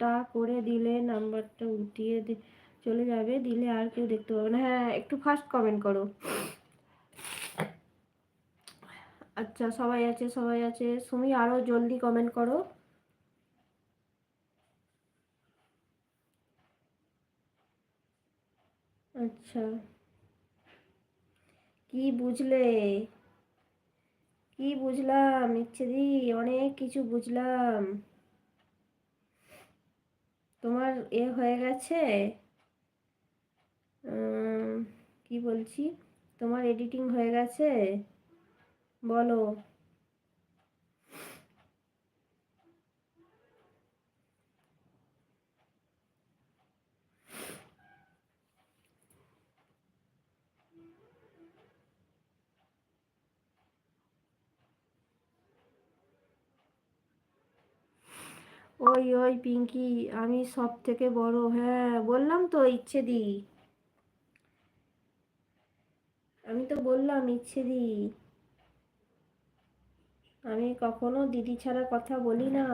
টা করে দিলে নাম্বারটা উঠিয়ে চলে যাবে, দিলে আর কেউ দেখতে পাবে না। হ্যাঁ একটু ফাস্ট কমেন্ট করো। আচ্ছা সবাই আছে সবাই আছে। সুমি আরও জলদি কমেন্ট করো। আচ্ছা। কি বুঝলে? কি বুঝলাম? ইচ্ছে দি অনেক কিছু বুঝলাম। তোমার এ হয়ে গেছে কি বলছি? তোমার এডিটিং হয়ে গেছে বলো। ওই ওই পিঙ্কি, আমি সব থেকে বড় হ্যাঁ বললাম তো ইচ্ছে দিই। আমি তো বললাম ইচ্ছে দিই। আমি কখনো দিদি ছাড়া কথা বলি না।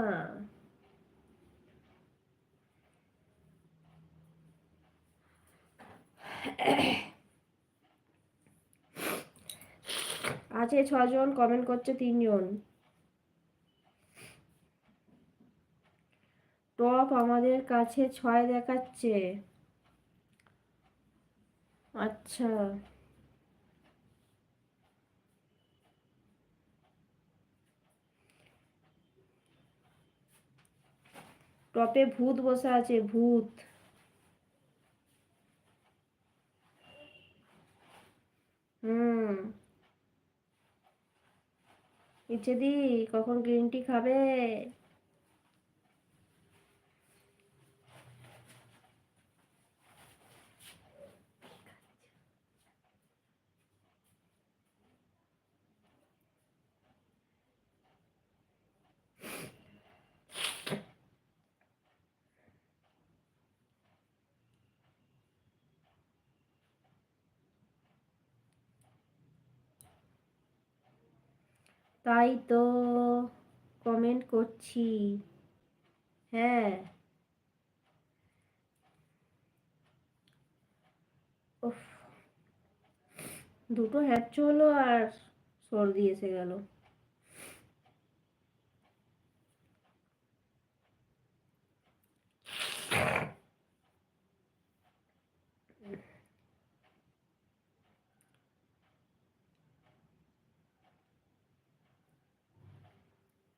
আছে ছজন কমেন্ট করছে তিনজন। টপ আমাদের কাছে ছয় দেখাচ্ছে। আচ্ছা। টপে ভূত বসে আছে, ভূত। হুম। ইচ্ছে দি, কখন গ্রিন টি খাবে? তাই তো কমেন্ট করছি। হ্যাঁ। দুটো হ্যাচ হলো আর সর্দি এসে গেল।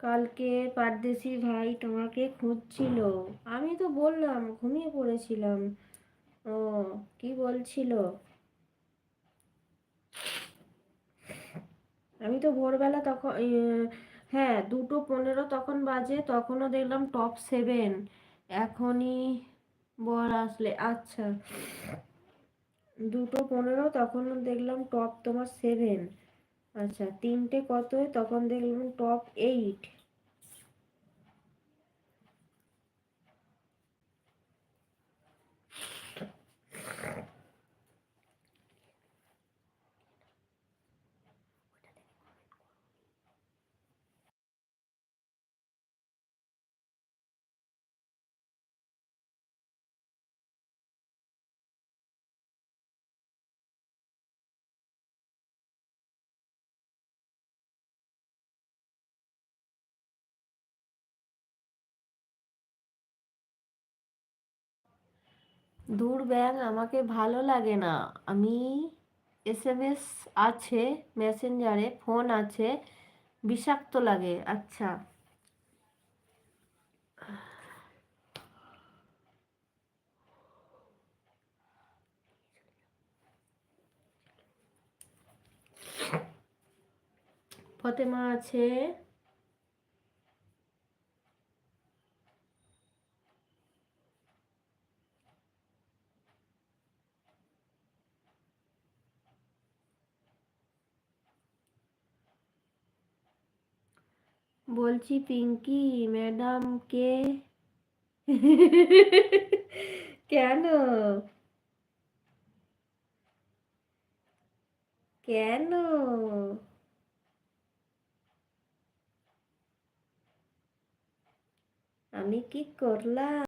কালকে পারদেশি ভাই তোমাকে খুঁজছিল। আমি তো বললাম, ঘুমিয়ে পড়েছিলাম। ও, কি বলছিল? আমি তো ভোরবেলা তখন হ্যাঁ দুটো পনেরো তখন বাজে, তখনও দেখলাম টপ সেভেন এখনই বর আসলে আচ্ছা। দুটো পনেরো, তখনও দেখলাম টপ তোমার সেভেন আচ্ছা তিনটে কত, তখন দেখলাম টপ এইট দূর ব্যাং, আমাকে ভালো লাগে না। আমি এস এম এস আছে, মেসেঞ্জারে ফোন আছে, বিষাক্ত লাগে আচ্ছা। ফতেমা আছে। বলছি পিঙ্কি ম্যাডামকে। কেন? কেন? আমি কি করলাম?